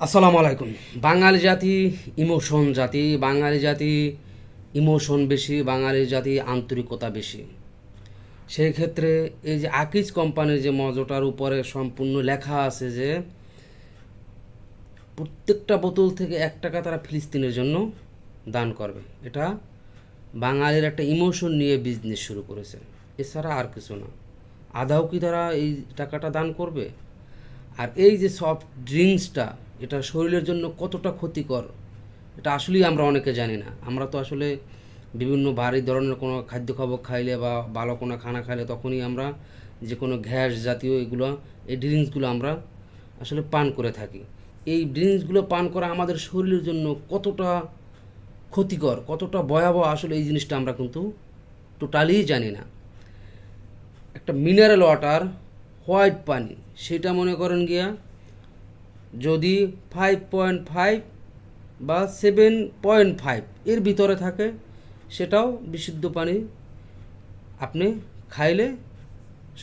আসসালামু আলাইকুম। বাঙালি জাতি ইমোশন জাতি, বাঙালি জাতি ইমোশন বেশি, বাঙালি জাতি আন্তরিকতা বেশি। সেই ক্ষেত্রে এই যে আকিজ কোম্পানির যে মজটার উপরে সম্পূর্ণ লেখা আছে যে, প্রত্যেকটা বোতল থেকে এক টাকা তারা ফিলিস্তিনের জন্য দান করবে। এটা বাঙালির একটা ইমোশন নিয়ে বিজনেস শুরু করেছে। এছাড়া আর কিছু না। আদাও কি তারা এই টাকাটা দান করবে? আর এই যে সফট ড্রিঙ্কসটা এটা শরীরের জন্য কতটা ক্ষতিকর, এটা আসলেই আমরা অনেকে জানি না। আমরা তো আসলে বিভিন্ন ভারী ধরনের কোনো খাদ্য খাবার খাইলে বা ভালো কোনো খানা খাইলে তখনই আমরা যে কোনো গ্যাস জাতীয় এগুলো, এই ড্রিঙ্কসগুলো আমরা আসলে পান করে থাকি। এই ড্রিঙ্কসগুলো পান করা আমাদের শরীরের জন্য কতটা ক্ষতিকর, কতটা ভয়াবহ আসলে এই জিনিসটা আমরা কিন্তু টোটালি জানি না। একটা মিনারেল ওয়াটার হোয়াইট পানি সেটা মনে করেন গিয়া যদি ফাইভ পয়েন্ট ফাইভ বা সেভেন পয়েন্ট ফাইভ এর ভিতরে থাকে, সেটাও বিশুদ্ধ পানি আপনি খাইলে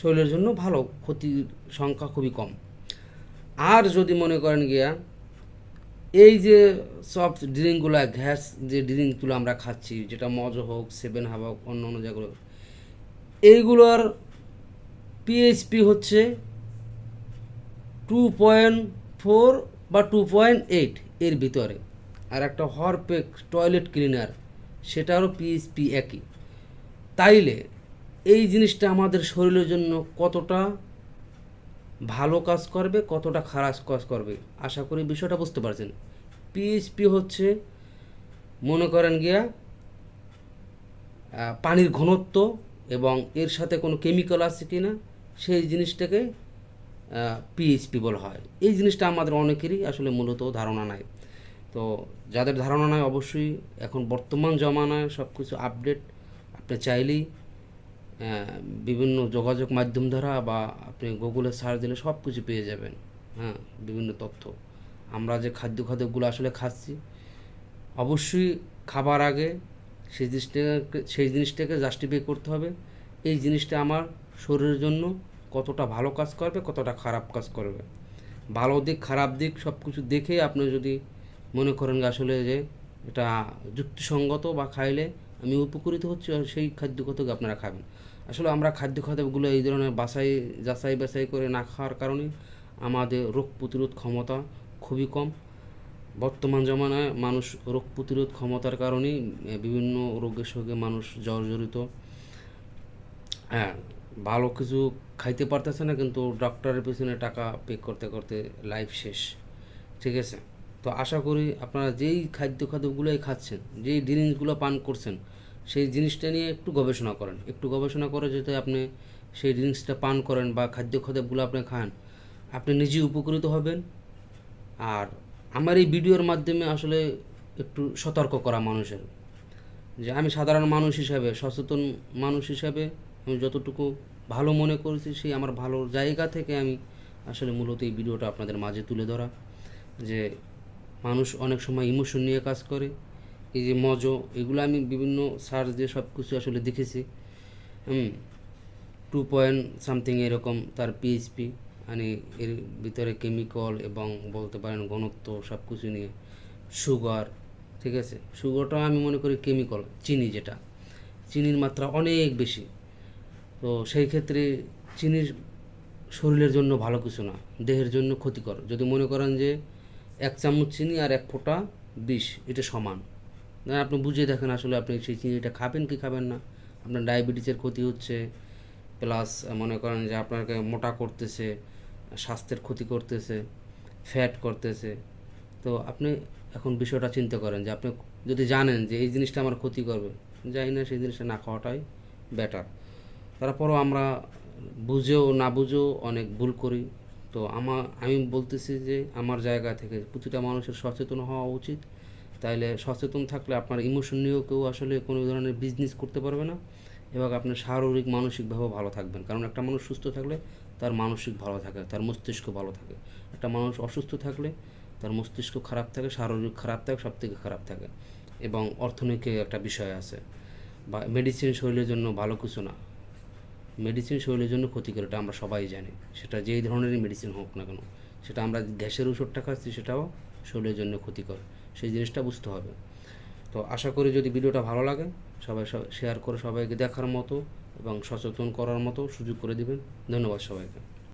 শরীরের জন্য ভালো, ক্ষতির সংখ্যা খুবই কম। আর যদি মনে করেন গিয়া এই যে সফট ড্রিঙ্কগুলো গ্যাস যে ড্রিঙ্কগুলো আমরা খাচ্ছি, যেটা মজ হোক সেভেন হাব হোক অন্য অন্য জায়গাগুলো এইগুলোর পিএইচপি হচ্ছে টু পয়েন্ট ফোর বা টু পয়েন্ট এইট এর ভিতরে। আর একটা হরপেক টয়লেট ক্লিনার সেটারও পিএইচপি একই। তাইলে এই জিনিসটা আমাদের শরীরের জন্য কতটা ভালো কাজ করবে, কতটা খারাপ কাজ করবে? আশা করি বিষয়টা বুঝতে পারছেন। পিএইচপি হচ্ছে, মনে করেন গিয়া পানির ঘনত্ব এবং এর সাথে কোনো কেমিক্যাল আছে কি না সেই জিনিসটাকে পিএইচপি বলা হয়। এই জিনিসটা আমাদের অনেকেরই আসলে মূলত ধারণা নাই। তো যাদের ধারণা নাই অবশ্যই এখন বর্তমান জমানায় সব কিছু আপডেট আপনি চাইলেই বিভিন্ন যোগাযোগ মাধ্যম দ্বারা বা আপনি গুগলে সার্চ দিলে সব কিছু পেয়ে যাবেন। হ্যাঁ বিভিন্ন তথ্য। আমরা যে খাদ্য খাদ্যগুলো আসলে খাচ্ছি, অবশ্যই খাবার আগে সেই জিনিসটাকে সেই জিনিসটাকে জাস্টিফাই করতে হবে। এই জিনিসটা আমার শরীরের জন্য কতটা ভালো কাজ করবে, কতটা খারাপ কাজ করবে। ভালো দিক, খারাপ দিক সব কিছু দেখে আপনি যদি মনে করেন আসলে যে এটা যুক্তিসঙ্গত বা খাইলে আমি উপকৃত হচ্ছি, আর সেই খাদ্য কতকে আপনারা খাবেন। আসলে আমরা খাদ্য খাদ্যগুলো এই ধরনের বাছাই, যাচাই বাছাই করে না খাওয়ার কারণে আমাদের রোগ প্রতিরোধ ক্ষমতা খুবই কম। বর্তমান জমানায় মানুষ রোগ প্রতিরোধ ক্ষমতার কারণেই বিভিন্ন রোগের সঙ্গে মানুষ জর্জরিত। হ্যাঁ ভালো কিছু খাইতে পারতেছে না, কিন্তু ডক্টরের পিছনে টাকা পে করতে করতে লাইফ শেষ। ঠিক আছে? তো আশা করি আপনারা যেই খাদ্য খাদ্যগুলোই খাচ্ছেন, যেই ড্রিঙ্কসগুলো পান করছেন, সেই জিনিসটা নিয়ে একটু গবেষণা করেন। একটু গবেষণা করে যদি আপনি সেই ড্রিঙ্কসটা পান করেন বা খাদ্য খাদ্যগুলো আপনি খান, আপনি নিজে উপকৃত হবেন। আর আমার এই ভিডিওর মাধ্যমে আসলে একটু সতর্ক করা মানুষের। যে আমি সাধারণ মানুষ হিসাবে, সচেতন মানুষ হিসাবে আমি যতটুকু ভালো মনে করেছি, সেই আমার ভালো জায়গা থেকে আমি আসলে মূলত এই ভিডিওটা আপনাদের মাঝে তুলে ধরা। যে মানুষ অনেক সময় ইমোশন নিয়ে কাজ করে, এই যে মজ, এগুলো আমি বিভিন্ন সার্চ দিয়ে সব কিছু আসলে দেখেছি। হুম, টু পয়েন্ট সামথিং এরকম তার পিএইচপি মানে এর ভিতরে কেমিক্যাল এবং বলতে পারেন ঘনত্ব সব কিছু নিয়ে সুগার ঠিক আছে? সুগারটাও আমি মনে করি কেমিক্যাল চিনি যেটা। চিনির মাত্রা অনেক বেশি। তো সেই ক্ষেত্রে চিনির শরীরের জন্য ভালো কিছু না, দেহের জন্য ক্ষতিকর। যদি মনে করেন যে এক চামচ চিনি আর এক ফোঁটা বিষ, এটা সমান। না আপনি বুঝে দেখেন আসলে আপনি সেই চিনিটা খাবেন কি খাবেন না। আপনার ডায়াবেটিসের ক্ষতি হচ্ছে, প্লাস মনে করেন যে আপনাকে মোটা করতেছে, স্বাস্থ্যের ক্ষতি করতেছে, ফ্যাট করতেছে। তো আপনি এখন বিষয়টা চিন্তা করেন যে আপনি যদি জানেন যে এই জিনিসটা আমার ক্ষতি করবে, যাই না সেই জিনিসটা না খাওয়াটাই বেটার তারপরও আমরা বুঝেও না বুঝেও অনেক ভুল করি। তো আমার আমি বলতেছি যে আমার জায়গা থেকে প্রতিটা মানুষের সচেতন হওয়া উচিত। তাইলে সচেতন থাকলে আপনার ইমোশন নিয়েও কেউ আসলে কোনো ধরনের বিজনেস করতে পারবে না এবং আপনি শারীরিক মানসিকভাবেও ভালো থাকবেন। কারণ একটা মানুষ সুস্থ থাকলে তার মানসিক ভালো থাকে, তার মস্তিষ্ক ভালো থাকে। একটা মানুষ অসুস্থ থাকলে তার মস্তিষ্ক খারাপ থাকে, শারীরিক খারাপ থাকে সব থেকে খারাপ থাকে। এবং অর্থনৈতিক একটা বিষয় আছে। বা মেডিসিন শরীরের জন্য ভালো কিছু না। মেডিসিন শরীরের জন্য ক্ষতিকর, এটা আমরা সবাই জানি। সেটা যেই ধরনেরই মেডিসিন হোক না কেন, সেটা আমরা গ্যাসের ওষুধটা খাচ্ছি, সেটাও শরীরের জন্য ক্ষতিকর। সেই জিনিসটা বুঝতে হবে। তো আশা করি যদি ভিডিওটা ভালো লাগে, সবাই শেয়ার করে সবাইকে দেখার মতো এবং সচেতন করার মতো সুযোগ করে দেবেন। ধন্যবাদ সবাইকে।